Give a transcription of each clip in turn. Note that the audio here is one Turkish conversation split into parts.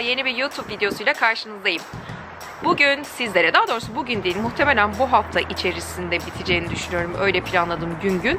Yeni bir YouTube videosuyla karşınızdayım. Bugün sizlere, daha doğrusu bugün değil, muhtemelen bu hafta içerisinde biteceğini düşünüyorum. Öyle planladım gün gün.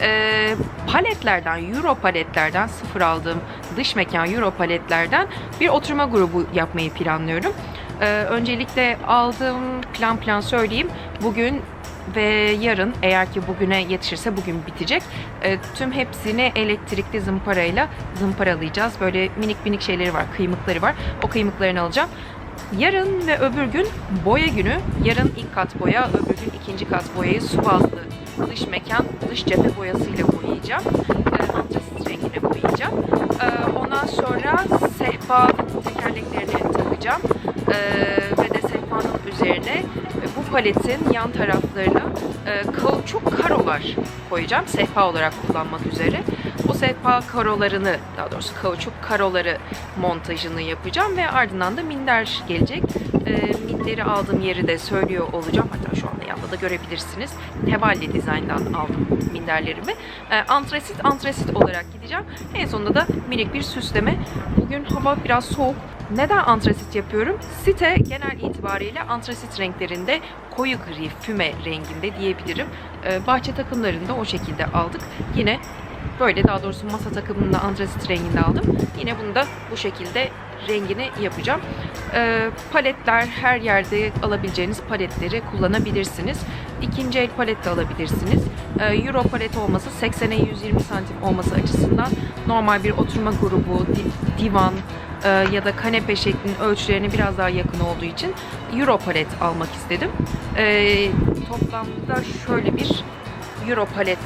Ee, paletlerden, Euro paletlerden, sıfır aldığım dış mekan Euro paletlerden bir oturma grubu yapmayı planlıyorum. Ee, öncelikle aldığım plan plan söyleyeyim. Bugün ve yarın eğer ki bugüne yetişirse bugün bitecek. E, tüm hepsini elektrikli zımparayla zımparalayacağız. Böyle minik minik şeyleri var, kıymıkları var. O kıymıklarını alacağım. Yarın ve öbür gün boya günü. Yarın ilk kat boya, öbür gün ikinci kat boyayı su bazlı dış mekan, dış cephe boyasıyla boyayacağım. E, antrasit rengine boyayacağım. E, ondan sonra sehpa tekerleklerini takacağım. E, ve de sehpanın üzerine paletin yan taraflarına e, kauçuk karolar koyacağım. Sehpa olarak kullanmak üzere. O sehpa karolarını, daha doğrusu kauçuk karoları montajını yapacağım ve ardından da minder gelecek. E, minderi aldığım yeri de söylüyor olacağım. Hatta şu anda yanında da görebilirsiniz. Tevalli Design'dan aldım minderlerimi. E, antresit antresit olarak gideceğim. En sonunda da minik bir süsleme. Bugün hava biraz soğuk. Neden antrasit yapıyorum? Site genel itibariyle antrasit renklerinde koyu gri füme renginde diyebilirim. Ee, bahçe takımlarını da o şekilde aldık. Yine böyle daha doğrusu masa takımını da antrasit renginde aldım. Yine bunu da bu şekilde rengini yapacağım. Ee, paletler her yerde alabileceğiniz paletleri kullanabilirsiniz. İkinci el palet de alabilirsiniz. Ee, Euro palet olması 80'e 120 santim olması açısından normal bir oturma grubu, di- divan, e, ya da kanepe şeklinin ölçülerine biraz daha yakın olduğu için Euro palet almak istedim. E, toplamda şöyle bir Euro palet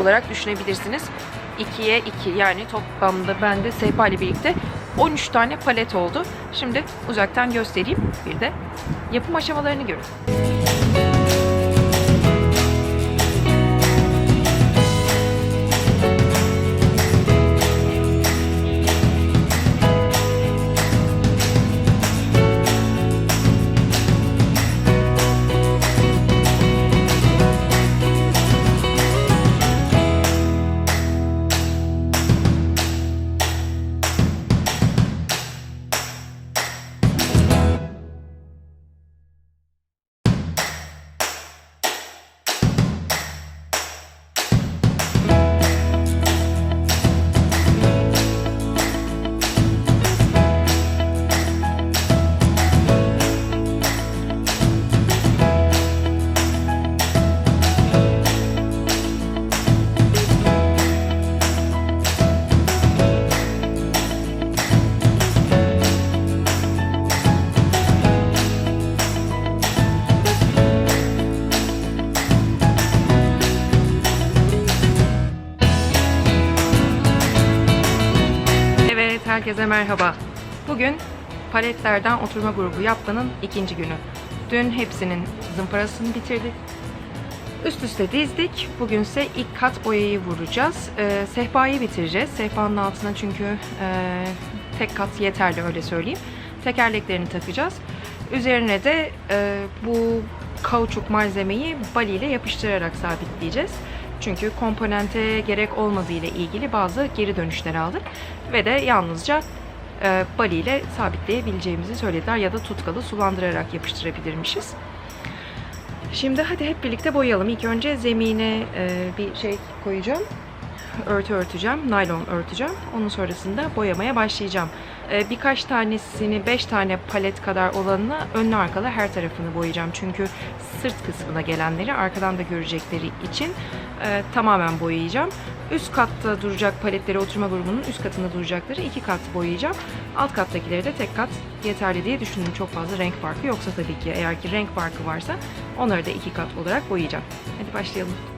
olarak düşünebilirsiniz. 2'ye 2 yani toplamda bende sehpa ile birlikte 13 tane palet oldu. Şimdi uzaktan göstereyim. Bir de yapım aşamalarını görün. Herkese merhaba. Bugün paletlerden oturma grubu yapmanın ikinci günü. Dün hepsinin zımparasını bitirdik. Üst üste dizdik. Bugünse ilk kat boyayı vuracağız. Ee, sehpayı bitireceğiz. Sehpanın altına çünkü e, tek kat yeterli öyle söyleyeyim. Tekerleklerini takacağız. Üzerine de e, bu kauçuk malzemeyi bali ile yapıştırarak sabitleyeceğiz. Çünkü komponente gerek olmadığı ile ilgili bazı geri dönüşler aldık. Ve de yalnızca e, bali ile sabitleyebileceğimizi söylediler ya da tutkalı sulandırarak yapıştırabilirmişiz. Şimdi hadi hep birlikte boyayalım. İlk önce zemine e, bir şey koyacağım. Örtü örteceğim, naylon örteceğim. Onun sonrasında boyamaya başlayacağım. E, birkaç tanesini, 5 tane palet kadar olanına önlü arkalı her tarafını boyayacağım. Çünkü sırt kısmına gelenleri arkadan da görecekleri için e, tamamen boyayacağım. Üst katta duracak paletleri oturma grubunun üst katında duracakları iki kat boyayacağım. Alt kattakileri de tek kat yeterli diye düşündüm. Çok fazla renk farkı yoksa tabii ki eğer ki renk farkı varsa onları da iki kat olarak boyayacağım. Hadi başlayalım.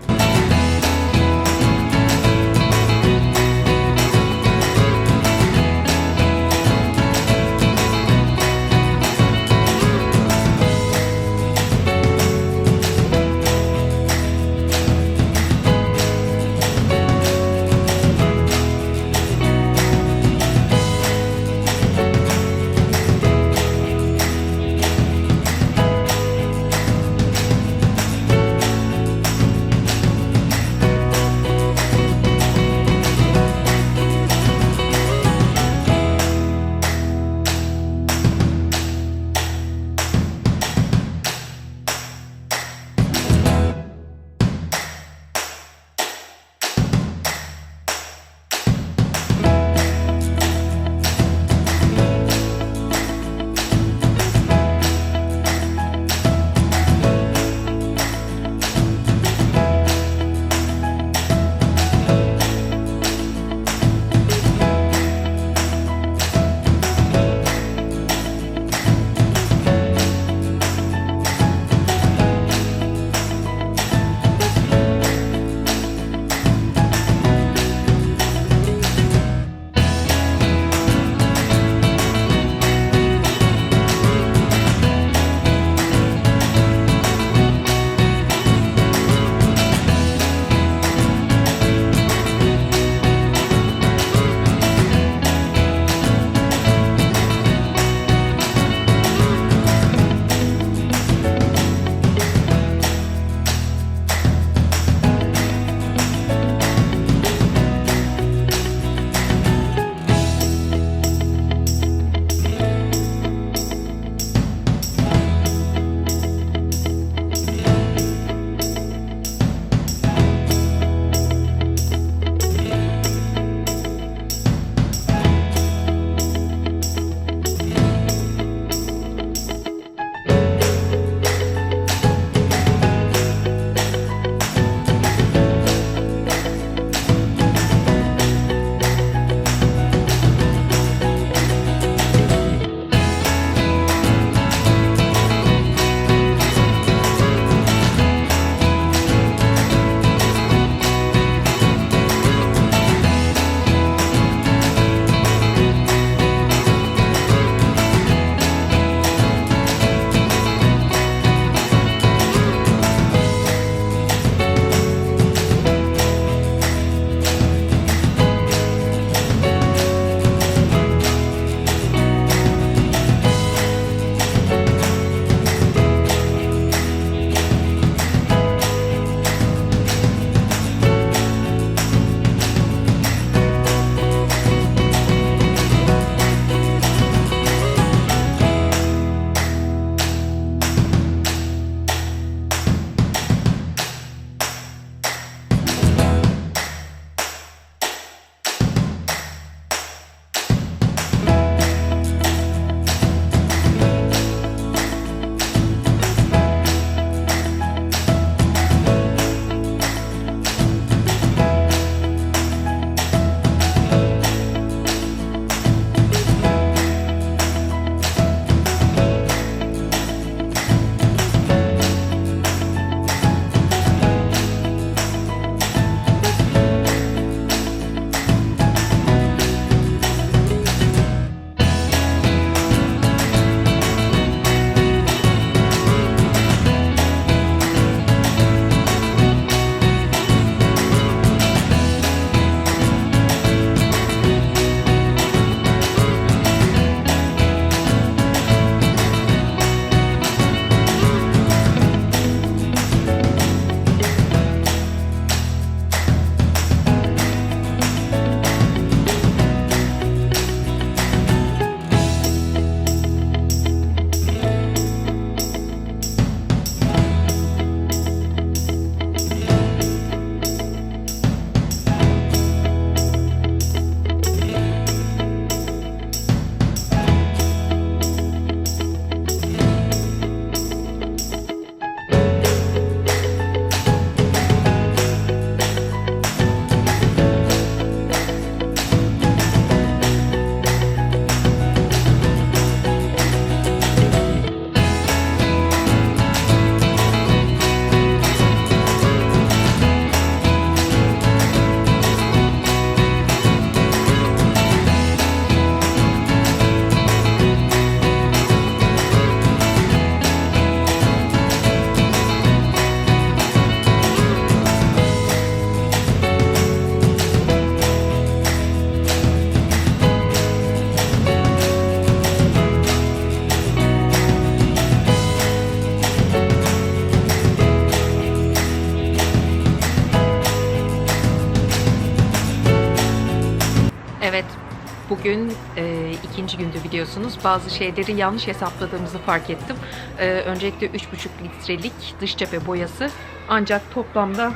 Biliyorsunuz. Bazı şeyleri yanlış hesapladığımızı fark ettim. E, öncelikle 3,5 litrelik dış cephe boyası ancak toplamda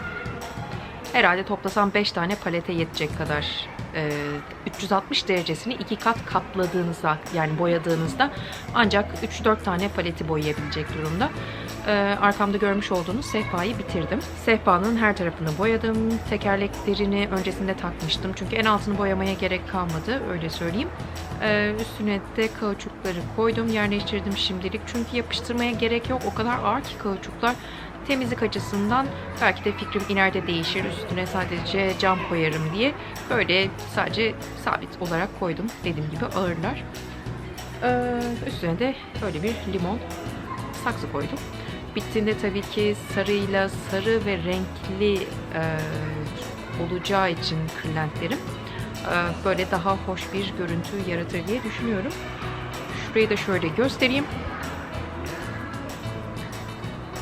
herhalde toplasam 5 tane palete yetecek kadar e, 360 derecesini iki kat kapladığınızda yani boyadığınızda ancak 3-4 tane paleti boyayabilecek durumda. E, arkamda görmüş olduğunuz sehpayı bitirdim. Sehpanın her tarafını boyadım. Tekerleklerini öncesinde takmıştım. Çünkü en altını boyamaya gerek kalmadı öyle söyleyeyim. E, üstüne de kauçukları koydum yerleştirdim şimdilik. Çünkü yapıştırmaya gerek yok. O kadar ağır ki kauçuklar temizlik açısından belki de fikrim ileride değişir. Üstüne sadece cam koyarım diye böyle sadece sabit olarak koydum. Dediğim gibi ağırlar. Ee, üstüne de böyle bir limon saksı koydum. Bittiğinde tabii ki sarıyla sarı ve renkli e, olacağı için kırlentlerim e, böyle daha hoş bir görüntü yaratır diye düşünüyorum. Şurayı da şöyle göstereyim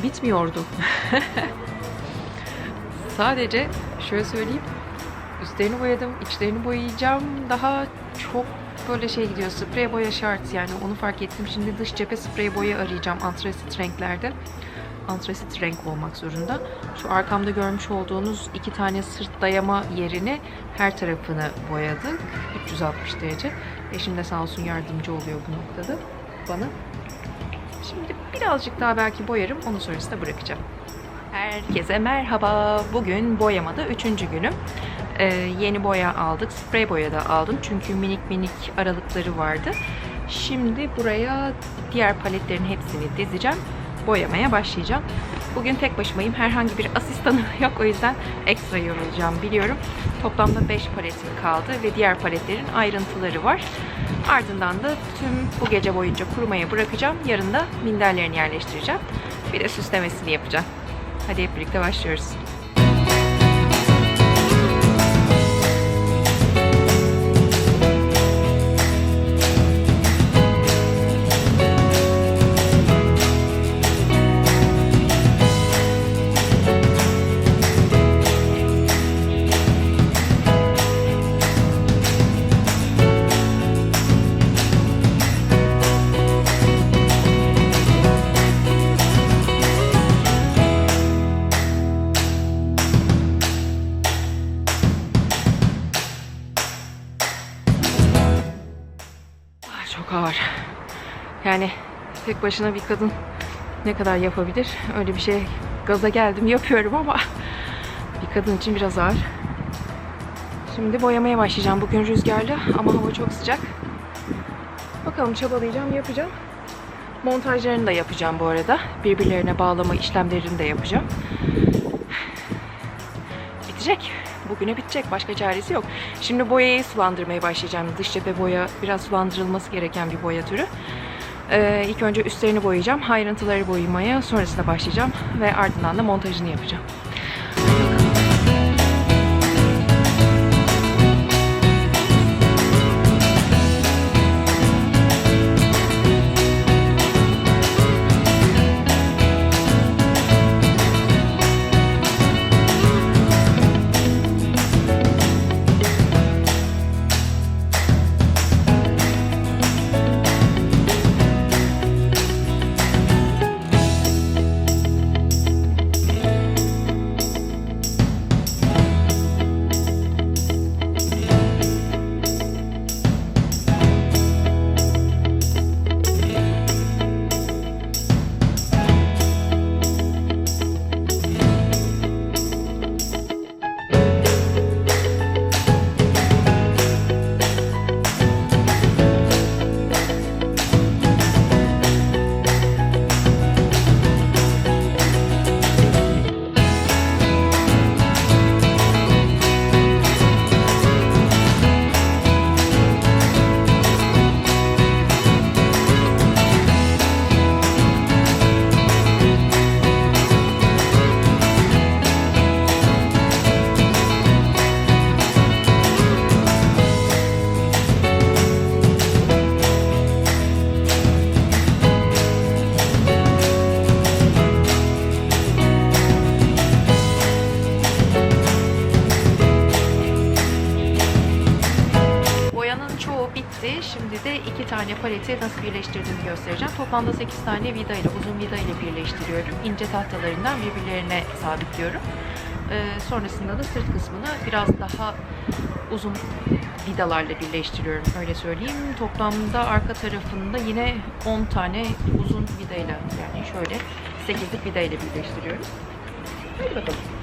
bitmiyordu. Sadece şöyle söyleyeyim. Üstlerini boyadım, içlerini boyayacağım. Daha çok böyle şey gidiyor. Sprey boya şart yani onu fark ettim. Şimdi dış cephe sprey boya arayacağım antrasit renklerde. Antrasit renk olmak zorunda. Şu arkamda görmüş olduğunuz iki tane sırt dayama yerini her tarafını boyadık. 360 derece. Eşim de sağ olsun yardımcı oluyor bu noktada bana. Şimdi birazcık daha belki boyarım. Onu sonrasında bırakacağım. Herkese merhaba. Bugün boyamada üçüncü günüm. Ee, yeni boya aldık. Sprey boya da aldım. Çünkü minik minik aralıkları vardı. Şimdi buraya diğer paletlerin hepsini dizeceğim. Boyamaya başlayacağım. Bugün tek başımayım. Herhangi bir asistanım yok. O yüzden ekstra yorulacağım biliyorum. Toplamda 5 paletim kaldı ve diğer paletlerin ayrıntıları var. Ardından da tüm bu gece boyunca kurumaya bırakacağım. Yarın da minderlerini yerleştireceğim. Bir de süslemesini yapacağım. Hadi hep birlikte başlıyoruz. Tek başına bir kadın ne kadar yapabilir? Öyle bir şey gaza geldim yapıyorum ama bir kadın için biraz ağır. Şimdi boyamaya başlayacağım. Bugün rüzgarlı ama hava çok sıcak. Bakalım çabalayacağım, yapacağım. Montajlarını da yapacağım bu arada. Birbirlerine bağlama işlemlerini de yapacağım. Bitecek. Bugüne bitecek. Başka çaresi yok. Şimdi boyayı sulandırmaya başlayacağım. Dış cephe boya biraz sulandırılması gereken bir boya türü. Ee, ilk önce üstlerini boyayacağım. Ayrıntıları boyamaya sonrasında başlayacağım. Ve ardından da montajını yapacağım. Göstereceğim. Toplamda 8 tane vida ile uzun vida ile birleştiriyorum. İnce tahtalarından birbirlerine sabitliyorum. Ee, sonrasında da sırt kısmını biraz daha uzun vidalarla birleştiriyorum öyle söyleyeyim. Toplamda arka tarafında yine 10 tane uzun vidayla yani şöyle 8'lik vida ile birleştiriyorum. Hadi bakalım.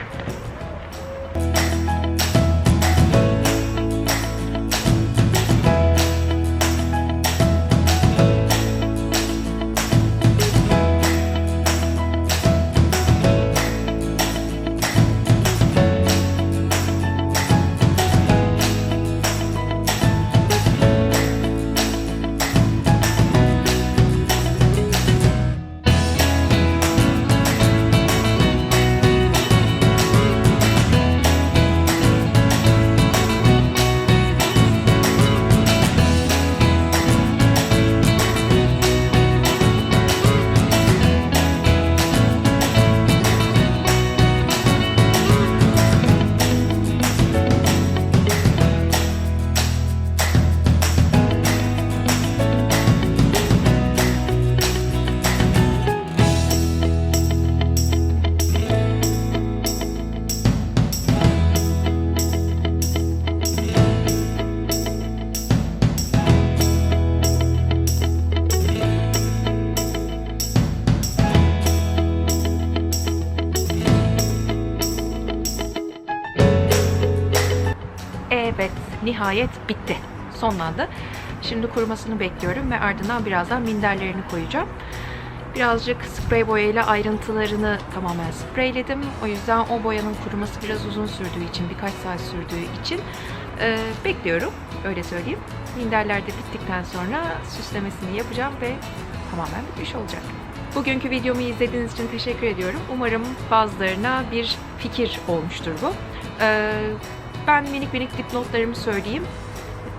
Nihayet bitti. Sonlandı. Şimdi kurumasını bekliyorum ve ardından birazdan minderlerini koyacağım. Birazcık sprey boyayla ayrıntılarını tamamen spreyledim. O yüzden o boyanın kuruması biraz uzun sürdüğü için, birkaç saat sürdüğü için e, bekliyorum. Öyle söyleyeyim. Minderler de bittikten sonra süslemesini yapacağım ve tamamen bitmiş olacak. Bugünkü videomu izlediğiniz için teşekkür ediyorum. Umarım bazılarına bir fikir olmuştur bu. Ee, ben minik minik dipnotlarımı söyleyeyim.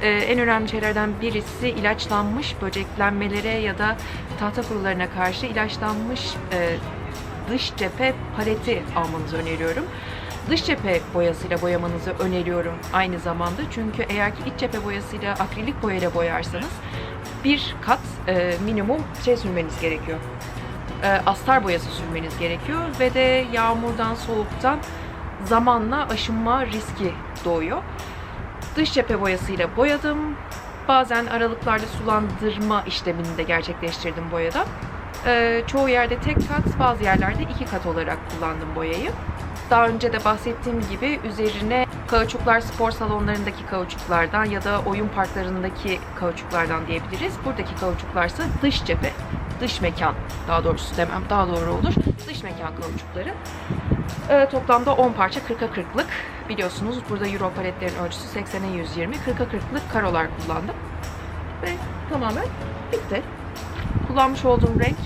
Ee, en önemli şeylerden birisi ilaçlanmış böceklenmelere ya da tahta kurularına karşı ilaçlanmış e, dış cephe paleti almanızı öneriyorum. Dış cephe boyasıyla boyamanızı öneriyorum aynı zamanda. Çünkü eğer ki iç cephe boyasıyla akrilik boyayla boyarsanız bir kat e, minimum şey sürmeniz gerekiyor. E, astar boyası sürmeniz gerekiyor ve de yağmurdan, soğuktan zamanla aşınma riski doğuyor. Dış cephe boyasıyla boyadım. Bazen aralıklarda sulandırma işlemini de gerçekleştirdim boyada. Ee, çoğu yerde tek kat, bazı yerlerde iki kat olarak kullandım boyayı. Daha önce de bahsettiğim gibi üzerine kauçuklar spor salonlarındaki kauçuklardan ya da oyun parklarındaki kauçuklardan diyebiliriz. Buradaki kauçuklarsa dış cephe, dış mekan daha doğrusu demem daha doğru olur. Dış mekan kauçukları. Ee, toplamda 10 parça 40'a 40'lık. Biliyorsunuz burada Euro paletlerin ölçüsü 80'e 120. 40'a 40'lık karolar kullandım. Ve tamamen bitti. Kullanmış olduğum renk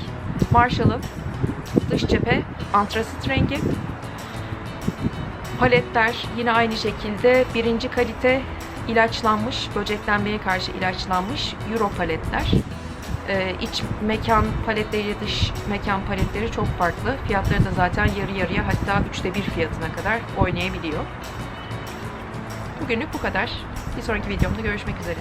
Marshall'ın dış cephe antrasit rengi. Paletler yine aynı şekilde birinci kalite ilaçlanmış, böceklenmeye karşı ilaçlanmış Euro paletler. Ee, iç mekan paletleri, dış mekan paletleri çok farklı. Fiyatları da zaten yarı yarıya hatta üçte bir fiyatına kadar oynayabiliyor. Bugünlük bu kadar. Bir sonraki videomda görüşmek üzere.